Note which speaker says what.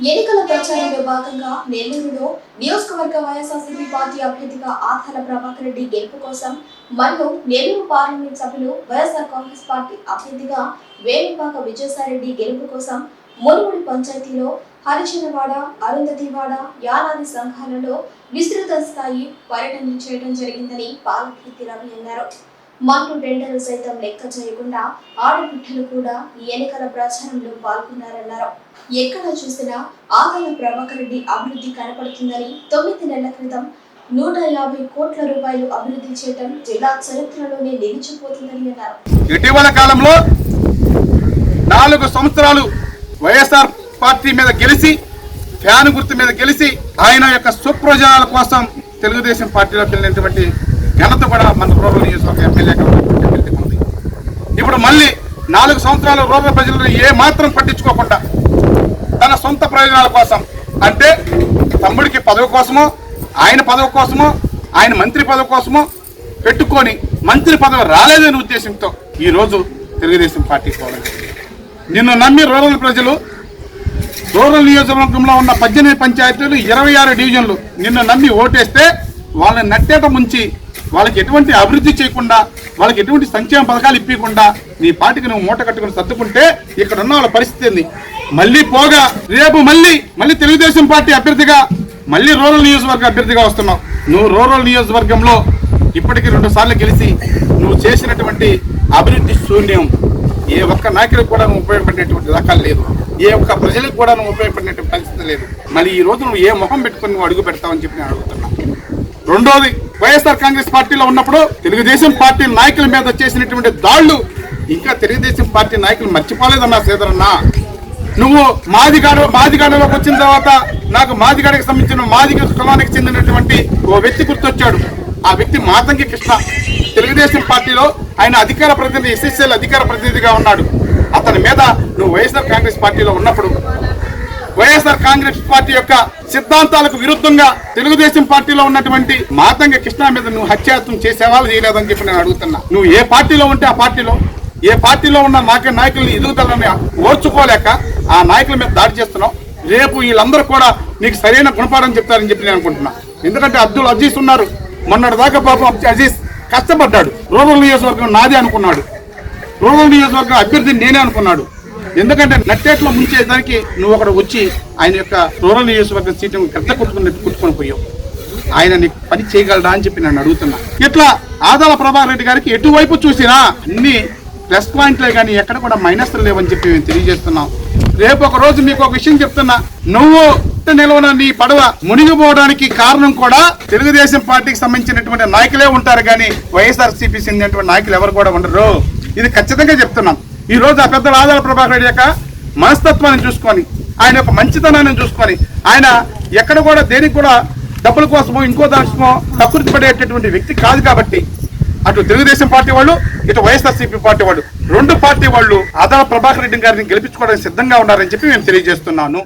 Speaker 1: ఎన్నికల ప్రచారంలో భాగంగా నెల్లూరులో నియోజకవర్గ వైఎస్ఆర్సీపీ పార్టీ అభ్యర్థిగా ఆధార ప్రభాకర్ రెడ్డి గెలుపు కోసం మరియు నెల్లూరు పార్లమెంట్ సభ్యులు వైఎస్ఆర్ కాంగ్రెస్ పార్టీ అభ్యర్థిగా వేణుపాక విజయసాయిరెడ్డి గెలుపు కోసం మునుగుడి పంచాయతీలో హరిచనవాడ అరుంధతివాడ యానాది సంఘాలలో విస్తృత స్థాయి పర్యటన చేయడం జరిగిందని పాలకీర్తి రవి అన్నారు. మంటు టెండర్లు సైతం లెక్క చేయకుండా ఆడబిడ్డలు కూడా ఈ ఎన్నికల ప్రచారంలో పాల్గొన్నారన్నారు. ఎక్కడ చూసినా ఆదాల ప్రభాకర్ రెడ్డి అభివృద్ధి కనపడుతుందని తొమ్మిది నెలల క్రితం నూట యాభై కోట్ల రూపాయలు అభివృద్ధి చేయడం జిల్లా చరిత్రలోనే నిలిచిపోతుందని అన్నారు.
Speaker 2: ఇటీవల కాలంలో నాలుగు సంవత్సరాలు వైఎస్ఆర్ పార్టీ మీద గెలిచి ఫ్యాన్ గుర్తు మీద గెలిచి ఆయన యొక్క సుప్రయోజనాల కోసం తెలుగుదేశం పార్టీలోకి వెళ్ళినటువంటి ఘనత కూడా మన రూరల్ నియోజకవర్గ ఎమ్మెల్యే ఎమ్మెల్యేకి ఉంది ఇప్పుడు మళ్ళీ నాలుగు సంవత్సరాలు రూరల్ ప్రజలను ఏ మాత్రం పట్టించుకోకుండా తన సొంత ప్రయోజనాల కోసం అంటే తమ్ముడికి పదవి కోసమో ఆయన పదవి కోసమో ఆయన మంత్రి పదవి కోసమో పెట్టుకొని మంత్రి పదవి రాలేదనే ఉద్దేశంతో ఈరోజు తెలుగుదేశం పార్టీ పోవడం నిన్ను నమ్మి రూరల్ ప్రజలు రూరల్ నియోజకవర్గంలో ఉన్న పద్దెనిమిది పంచాయతీలు ఇరవై ఆరు డివిజన్లు నిన్ను నమ్మి ఓటేస్తే వాళ్ళని నట్టేట ముంచి వాళ్ళకి ఎటువంటి అభివృద్ధి చేయకుండా వాళ్ళకి ఎటువంటి సంక్షేమ పథకాలు ఇప్పకుండా నీ పార్టీకి నువ్వు మూట కట్టుకుని సర్దుకుంటే ఇక్కడ ఉన్న వాళ్ళ పరిస్థితి ఏంది? మళ్ళీ పోగా రేపు మళ్ళీ మళ్ళీ తెలుగుదేశం పార్టీ అభ్యర్థిగా మళ్ళీ రూరల్ నియోజకవర్గ అభ్యర్థిగా వస్తున్నావు. నువ్వు రూరల్ నియోజకవర్గంలో ఇప్పటికి రెండు సార్లు గెలిచి నువ్వు చేసినటువంటి అభివృద్ధి శూన్యం. ఏ ఒక్క నాయకుడికి కూడా నువ్వు ఉపయోగపడినటువంటి రకాలు లేదు. ఏ ఒక్క ప్రజలకు కూడా నువ్వు ఉపయోగపడినటువంటి పరిస్థితి లేదు. మళ్ళీ ఈ రోజు నువ్వు ఏ మొహం పెట్టుకొని నువ్వు అడుగు పెడతావని చెప్పి నేను అడుగుతున్నా. రెండోది వైఎస్ఆర్ కాంగ్రెస్ పార్టీలో ఉన్నప్పుడు తెలుగుదేశం పార్టీ నాయకుల మీద చేసినటువంటి దాళ్ళు ఇంకా తెలుగుదేశం పార్టీ నాయకులు మర్చిపోలేదన్నా శ్రీధరన్న. నువ్వు మాదిగాడ మాదిగాడలోకి వచ్చిన తర్వాత నాకు మాదిగాడికి సంబంధించిన మాదిగ కులానికి చెందినటువంటి ఓ వ్యక్తి గుర్తొచ్చాడు. ఆ వ్యక్తి మాతంగి కృష్ణ. తెలుగుదేశం పార్టీలో ఆయన అధికార ప్రతినిధి ఎస్ఎస్ఎల్ అధికార ప్రతినిధిగా ఉన్నాడు. అతని మీద నువ్వు వైఎస్ఆర్ కాంగ్రెస్ పార్టీలో ఉన్నప్పుడు వైఎస్ఆర్ కాంగ్రెస్ పార్టీ యొక్క సిద్ధాంతాలకు విరుద్ధంగా తెలుగుదేశం పార్టీలో ఉన్నటువంటి మాతంగ కృష్ణ మీద నువ్వు హత్యాత్వం చేసేవాళ్ళు చేయలేదని చెప్పి నేను అడుగుతున్నా. నువ్వు ఏ పార్టీలో ఉంటే ఆ పార్టీలో ఏ పార్టీలో ఉన్న నాయక నాయకుల్ని ఎదుగుదలని ఓర్చుకోలేక ఆ నాయకుల మీద దాడి చేస్తున్నావు. రేపు వీళ్ళందరూ కూడా నీకు సరైన గుణపాఠం చెప్తారని చెప్పి నేను అనుకుంటున్నా. ఎందుకంటే అబ్దుల్ అజీజ్ ఉన్నారు. మొన్నటి దాకా పాపం అజీజ్ కష్టపడ్డాడు. రూరల్ నియోజకవర్గం నాదే అనుకున్నాడు. రూరల్ నియోజకవర్గం అభ్యర్థి నేనే అనుకున్నాడు. ఎందుకంటే నట్టేట్లో ముంచేదానికి నువ్వు అక్కడ వచ్చి ఆయన యొక్క రూరల్ నియోజకవర్గం సీటు గద్ద కొట్టుకున్నట్టు కుట్టుకొని పోయావు. ఆయన నీకు పని చేయగలడా అని చెప్పి నన్ను అడుగుతున్నా. ఇట్లా ఆదాల ప్రభాకర్ రెడ్డి గారికి ఎటువైపు చూసినా అన్ని ప్లస్ పాయింట్లే కానీ ఎక్కడ కూడా మైనస్లు లేవని చెప్పి మేము తెలియజేస్తున్నాం. రేపు ఒక రోజు మీకు ఒక విషయం చెప్తున్నా. నువ్వు నిలవన నీ పడవ మునిగిపోవడానికి కారణం కూడా తెలుగుదేశం పార్టీకి సంబంధించినటువంటి నాయకులే ఉంటారు కానీ వైఎస్ఆర్ సిపి చెందినటువంటి నాయకులు ఎవరు కూడా ఉండరు. ఇది ఖచ్చితంగా చెప్తున్నాం. ఈరోజు ఆ పెద్ద ఆదాల ప్రభాకర్ రెడ్డి యొక్క మనస్తత్వాన్ని చూసుకొని ఆయన యొక్క మంచితనాన్ని చూసుకొని ఆయన ఎక్కడ కూడా దేనికి కూడా డబ్బుల కోసమో ఇంకో దానికోసమో ప్రకృతి పడేటటువంటి వ్యక్తి కాదు కాబట్టి అటు తెలుగుదేశం పార్టీ వాళ్ళు ఇటు వైఎస్ఆర్సీపీ పార్టీ వాళ్ళు రెండు పార్టీ వాళ్ళు ఆదాల ప్రభాకర్ రెడ్డి గారిని గెలిపించుకోవడానికి సిద్ధంగా ఉన్నారని చెప్పి మేము తెలియజేస్తున్నాను.